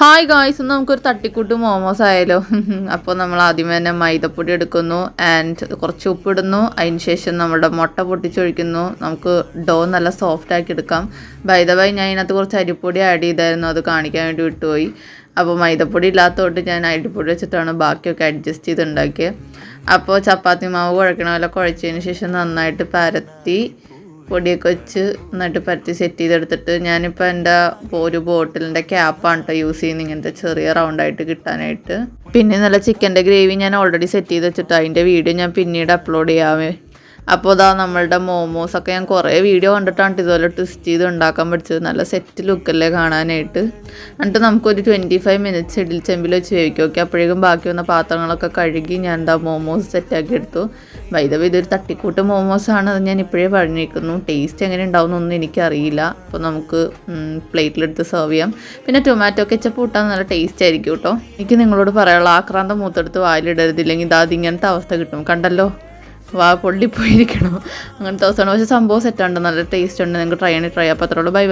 Hi guys ഒന്ന് നമുക്കൊരു തട്ടിക്കൂട്ട് മോമോസ് ആയാലോ. അപ്പോൾ നമ്മൾ ആദ്യമേ തന്നെ മൈദപ്പൊടി എടുക്കുന്നു ആൻഡ് കുറച്ച് ഉപ്പിടുന്നു. അതിന് ശേഷം നമ്മുടെ മുട്ട പൊട്ടിച്ചൊഴിക്കുന്നു. നമുക്ക് ഡോ നല്ല സോഫ്റ്റ് ആക്കി എടുക്കാം. ബൈദബായി ഞാൻ ഇതിനകത്ത് കുറച്ച് അരിപ്പൊടി ആഡ് ചെയ്തായിരുന്നു. അത് കാണിക്കാൻ വേണ്ടി വിട്ടുപോയി. അപ്പോൾ മൈദപ്പൊടി ഇല്ലാത്തതുകൊണ്ട് ഞാൻ അരിപ്പൊടി വെച്ചിട്ടാണ് ബാക്കിയൊക്കെ അഡ്ജസ്റ്റ് ചെയ്ത് ഉണ്ടാക്കിയത് അപ്പോൾ ചപ്പാത്തി മാവ് കുഴക്കണ കുഴച്ചതിന് ശേഷം നന്നായിട്ട് പരത്തി പൊടിയൊക്കെ വെച്ച് നന്നായിട്ട് പരത്തി സെറ്റ് ചെയ്തെടുത്തിട്ട് ഞാനിപ്പോൾ എന്റെ ഒരു ബോട്ടിലിന്റെ ക്യാപ്പാണ് കേട്ടോ യൂസ് ചെയ്യുന്നത്. ഇങ്ങനത്തെ ചെറിയ റൗണ്ടായിട്ട് കിട്ടാനായിട്ട്. പിന്നെ നല്ല ചിക്കന്റെ ഗ്രേവി ഞാൻ ഓൾറെഡി സെറ്റ് ചെയ്ത് വെച്ചിട്ട് അതിന്റെ വീഡിയോ ഞാൻ പിന്നീട് അപ്ലോഡ് ചെയ്യാവേ. അപ്പോൾ ഇതാ നമ്മളുടെ മോമോസൊക്കെ ഞാൻ കുറേ വീഡിയോ കണ്ടിട്ടാണ് ഇതുപോലെ ട്വിസ്റ്റ് ചെയ്ത് ഉണ്ടാക്കാൻ പഠിച്ചത്. നല്ല സെറ്റ് ലുക്കല്ലേ കാണാനായിട്ട്. എന്നിട്ട് നമുക്കൊരു ട്വന്റി ഫൈവ് മിനിറ്റ്സ് ഇടിൽ ചെമ്പിൽ വെച്ച് വേവിക്കും. ഓക്കെ അപ്പോഴേക്കും ബാക്കി വന്ന പാത്രങ്ങളൊക്കെ കഴുകി ഞാൻ എന്താ മോമോസ് സെറ്റാക്കി എടുത്തു. വൈദവ് ഇതൊരു തട്ടിക്കൂട്ട് മോമോസാണ് അത് ഞാൻ ഇപ്പോഴേ പറഞ്ഞിരിക്കുന്നു. ടേസ്റ്റ് എങ്ങനെ ഉണ്ടാവുമെന്നൊന്നും എനിക്കറിയില്ല. അപ്പോൾ നമുക്ക് പ്ലേറ്റിലെടുത്ത് സെർവ് ചെയ്യാം. പിന്നെ ടൊമാറ്റോ കെച്ചപ്പ് കൂട്ടാൻ നല്ല ടേസ്റ്റ് ആയിരിക്കും കേട്ടോ. എനിക്ക് നിങ്ങളോട് പറയാനുള്ള ആക്രാന്തം മൂത്തെടുത്ത് വായിലിടരുതില്ലെങ്കിൽ ഇതാ അതിങ്ങനത്തെ അവസ്ഥ കിട്ടും. കണ്ടല്ലോ? വാ പൊള്ളിപ്പോയിരിക്കണം. അങ്ങനത്തെ അവസ്ഥയാണ്. പക്ഷേ സംഭവം സെറ്റാണ്ട് നല്ല ടേസ്റ്റ് ഉണ്ട്. നിങ്ങൾക്ക് ട്രൈ ചെയ്യണേ ട്രൈ അപ്പോൾ അത്രയുള്ളൂ ബൈ